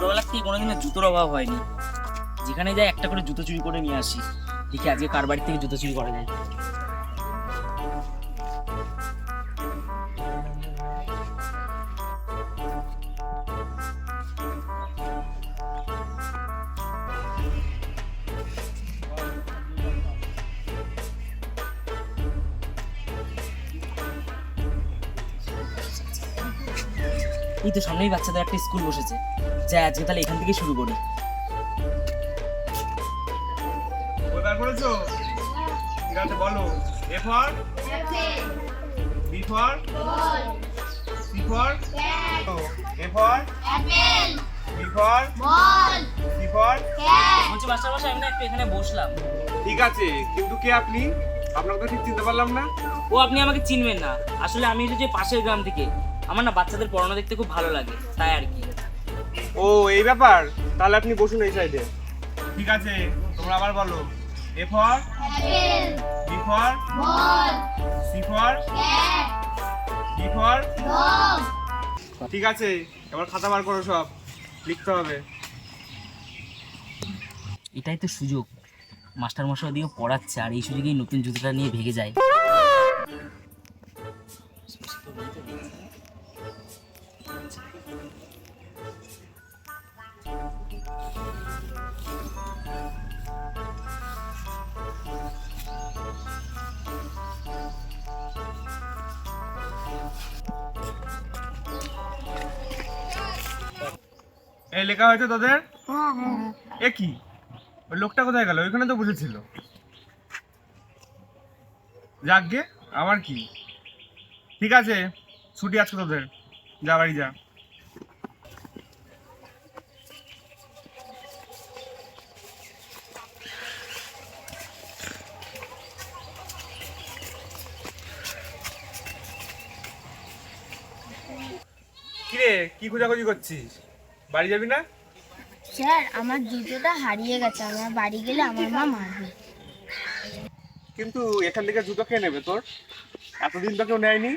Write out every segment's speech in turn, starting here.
ছোটবেলা থেকে কোনোদিনও জুতোর অভাব হয়নি। যেখানে যাই একটা করে জুতো চুরি করে নিয়ে আসি। দেখি আজকে কার বাড়ি থেকে জুতো চুরি করা যায় এই তো সামনেই বাচ্চাদের একটা স্কুল বসেছে। যাই আজকে তাহলে এখান থেকে শুরু করি। করেছ ঠিক আছে বলো। A for? B for? C for? A for? B for? C for? বলছি মাস্টার মশাই আমি একটু এখানে বসলাম। ঠিক আছে কিন্তু কে আপনি? আপনাকে তো ঠিক চিনতে পারলাম না। ও আপনি আমাকে চিনবেন না। আসলে আমি এসেছি পাশের গ্রাম থেকে। আমার না বাচ্চাদের পড়ানো দেখতে খুব ভালো লাগে তাই আর কি। ও এই ব্যাপার? তাহলে আপনি বসুন এই সাইডে ঠিক আছে তোমরা আবার বলো। A for B for C for D for ঠিক আছে এবার খাতা বার করো সব। লিখতে হবে। এটাই তো সুযোগ। মাস্টার মশাই ওদিকে পড়াচ্ছে আর এই সুযোগেই নতুন জুতোটা নিয়ে ভেগে যায়। এই লেখা হয়েছে তোদের? এ কি? ওই লোকটা কোথায় গেল? ওইখানে তো বসেছিল। যাকগে আবার কি? ঠিক আছে ছুটি আছে তোদের। যা বাড়ি যা। কিরে কি খোঁজাখুঁজি করছিস? বাড়ি যাবি না? স্যার আমার জুতোটা হারিয়ে গেছে। আমার বাড়ি গেলে আমার মা মারবে। কিন্তু এখান থেকে জুতো কে নেবে তোর। এতদিন তো কেউ নেয়নি।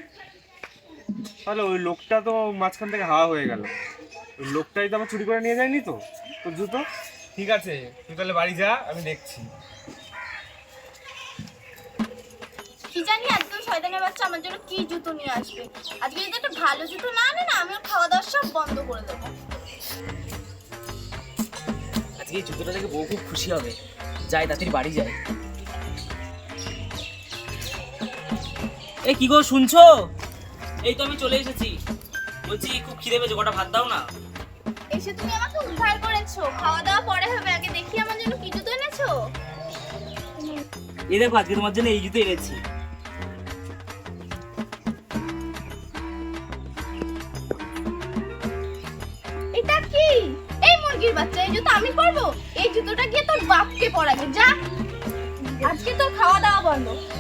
তাহলে ওই লোকটা তো মাঝখান থেকে হাওয়া হয়ে গেল। ওই লোকটাই তো আবার চুরি করে নিয়ে যায়নি তো? তোর জুতো? ঠিক আছে তুই তাহলে বাড়ি যা আমি দেখছি। কি জানি একদম শয়তানের বাচ্চা আমার জন্য কি জুতো নিয়ে আসবে। আজকে যদি একটা ভালো জুতো না আনে না আমি খাওয়া দাওয়া সব বন্ধ করে দেবো। আজকে এই জুতোটা দেখে বউ খুব খুশি হবে। যাই তাড়াতাড়ি বাড়ি যাই। এই কি গো শুনছো? এই তো আমি চলে এসেছি। বলছি খুব খিদে পেয়েছে কটা ভাত দাও না? এসে তুমি আমাকে উদ্ধার করেছ। খাওয়া দাওয়া পরে হবে। আগে দেখি আমার জন্য কি জুতো এনেছো। এই দেখো আজকে তোমার জন্য এই জুতো এনেছি।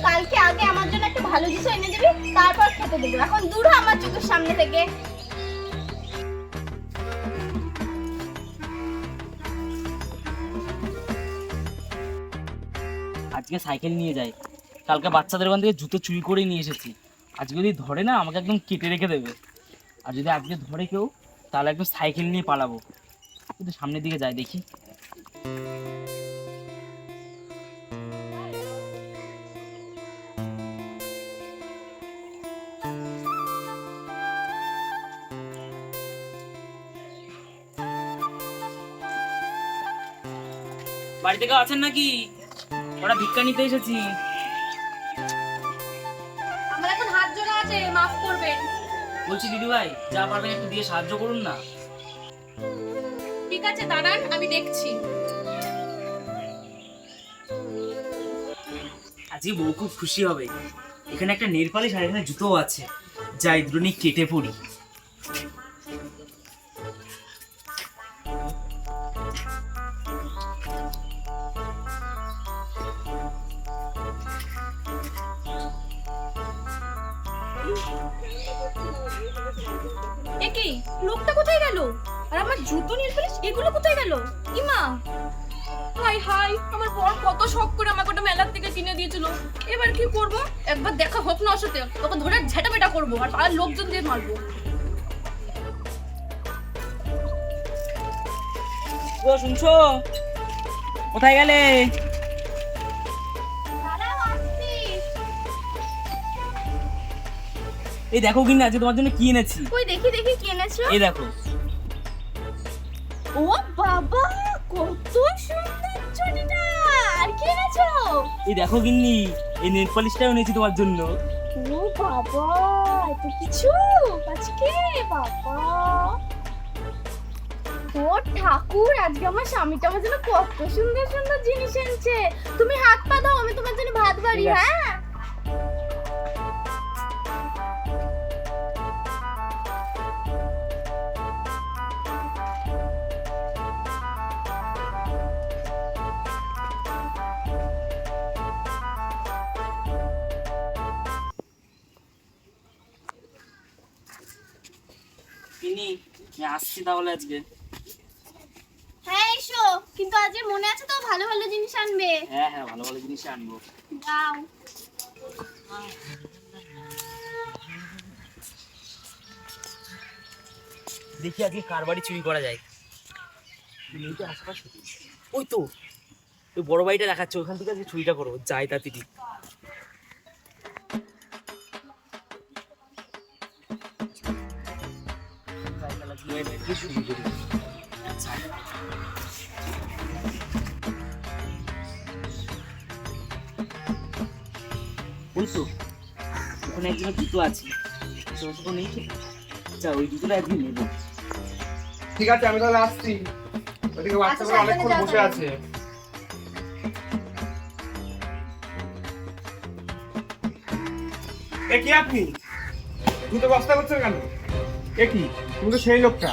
কালকে আগে আমার জন্য ভালো জুতো এনে দিবি, তারপর খেতে এখন দূর আমার চোখের সামনে থেকে। আজকে সাইকেল নিয়ে যাই। কালকে বাচ্চাদের ওখান থেকে জুতো চুরি করে নিয়ে এসেছি। আজকে যদি ধরে না, আমাকে একদম কেটে রেখে দেবে। আর যদি আজকে ধরে কেউ, তাহলে একদম সাইকেল নিয়ে পালাবো। কিন্তু সামনের দিকে যাই, দেখি। বাড়িতে কেউ আছেন নাকি? ওরা ভিক্ষা নিতে এসেছি। আমার এখন হাত জোড়া আছে মাফ করবেন। বলছি দিদি ভাই যা পারবেন একটু দিয়ে সাহায্য করুন না? ঠিক আছে দাঁড়ান আমি দেখছি। আজকে বউ খুব খুশি হবে। এখানে একটা নেল পালিশ আর এখানে জুতোও আছে। যাই দুটো নিয়ে কেটে পড়ি। লোকটা কোথায় গেল? আর আমার জুতো নিয়ে ফেলিস এগুলো কোথায় গেল? ইমা! হাই হাই, আমার বর কত শখ করে আমাকে ওটা মেলার থেকে কিনে দিয়েছিল। এবার কি করব? একবার দেখা হোক না সাথে। তোকে ধরে ঝেটা পেটা করব আর পাড়ার লোকজন দিয়ে মারবো। শুনছো? কোথায় গেলে? এই দেখো কিনা আজকে তোমার জন্য কি এনেছি। কই দেখি দেখি কি এনেছো? এই দেখো। ও বাবা কত সুন্দর চুড়িটা! আর কি এনেছো? এই দেখো গিন্নি এই নেল পলিশটাও এনেছি তোমার জন্য। ও বাবা এত কিছু? আজকে বাবা। ও ঠাকুর আজকে আমার স্বামীটা আমার জন্য কত সুন্দর সুন্দর জিনিস এনেছে। তুমি হাত পা দাও আমি তোমার জন্য ভাত বাড়ি হ্যাঁ? আমি আসছি তাহলে আজকে? হ্যাঁ এসো। কিন্তু আজকে মনে আছে তো ভালো ভালো জিনিস আনবে? হ্যাঁ হ্যাঁ ভালো ভালো জিনিস আনব। দাও। দেখি আজকে কার বাড়ি চুরি করা যায়। মেয়েটা আশেপাশে। ওই তো ওই বড় বাড়িটা দেখাচ্ছে ওখান থেকে আজকে চুরিটা করব। যাই তাড়াতাড়ি ওই তো ওখানে একজনের জুতো আছে। আশেপাশে তো নেই তো। যা ওই জুতোটা একদিন নেব। ঠিক আছে আমি তাহলে আসছি। ওদিকে বাচ্চাগুলো অনেকক্ষণ বসে আছে। এ কি আপনি? দুটো বস্তা করছেন কেন? এ কি? তুমি তো সেই লোকটা।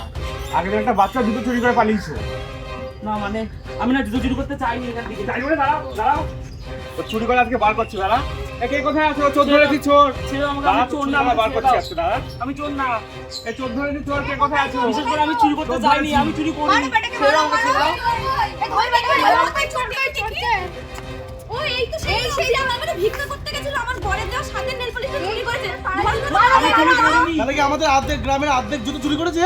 আগে একটা বাচ্চা দুটো চুরি করে পালিয়েছো। না মানে আমি না জুতো চুরি করতে চাইনি এখান থেকে। তাই বলে দাঁড়াও দাঁড়াও। ও চুরি করে আজকে বার করছি দাঁড়া। এ কে কোথায় আছো? চোর ধরেছি চোর। ছেড়ে আমাকে আমি চোর চোর না না বার করছি আজকে দাঁড়া। আমি চোর না। এ চোর ধরেছি চোর কে কোথায় আছো? বিশেষ করে আমি চুরি করতে চোর চাইনি আমি চুরি করিনি। ছেড়ে আমাকে, ছেড়ে দাও। ও এই তো সেই সেই যে আমার মানে ভিক্ষা করতে গেছিল আমার বরের দেওয়া সাথে নেল পলিশটা চুরি করেছে। আমি চুরি করিনি তাহলে কি আমাদের অর্ধেক গ্রামের অর্ধেক জুতো চুরি করেছে?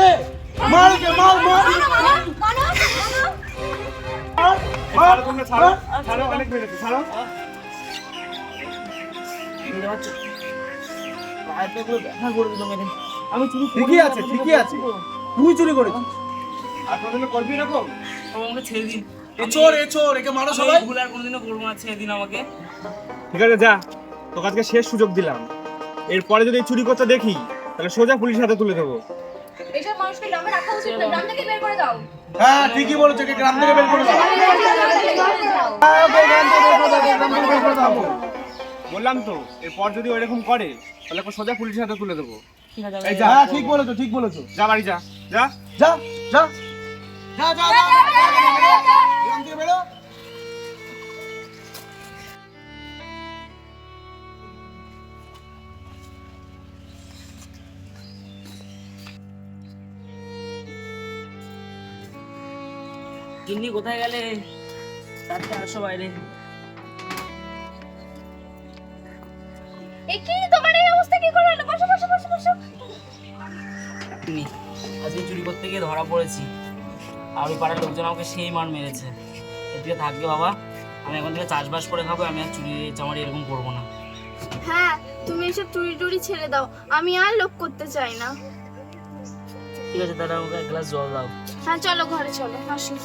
মার কে মার মার তোমরা ছাড়ো ছাড়ো অনেক মেরেছে ছাড়ো। আমি চুরি ঠিকই আছে, ঠিকই আছে। তুই চুরি করেছিস। আর করবি এরকম? আমাকে ছেড়ে দিন। এ চোর এ চোর একে মারো সবাই। ভুল আর কোনোদিনও করব না ছেড়ে দিন আমাকে। ঠিক আছে যা। তোকে আজকে শেষ সুযোগ দিলাম। এরপরে যদি এই চুরি করতে দেখি তাহলে সোজা পুলিশের হাতে তুলে দেবো। এইসব মানুষকে গ্রামে রাখা উচিত না গ্রাম থেকে বের করে দাও। হ্যাঁ ঠিকই বলেছ একে গ্রাম থেকে বের করে দাও। হ্যাঁ, ওকে গ্রাম থেকে বের করে দাও, ওকে গ্রাম থেকে বের করে দাও। বললাম তো এরপর যদি ওইরকম করে তাহলে ওকে সোজা পুলিশের হাতে তুলে দেবো। এই যা। হ্যাঁ ঠিক বলেছ ঠিক বলেছ। যা বাড়ি যা। যা যা যা যা যা যা। গিন্নি কোথায় গেলে? তাড়াতাড়ি আসো বাইরে। এ কি তোমার এই অবস্থা কি করে হলো বসো বসো বসো বসো। গিন্নি আজকে চুরি করতে গিয়ে ধরা পড়েছি। আর ওই পাড়ার লোকজন আমাকে সেই মার মেরেছে। এদিকে থাকবে বাবা। আমি এখন থেকে চাষবাস করে খাব আমি আর চুরি চামারি এরকম করব না। হ্যাঁ তুমি এসব চুরি টুরি ছেড়ে দাও। আমি আর লোক করতে চাই না। ঠিক আছে তাহলে আমাকে এক গ্লাস জল দাও। হ্যাঁ চলো ঘরে চলো আসি।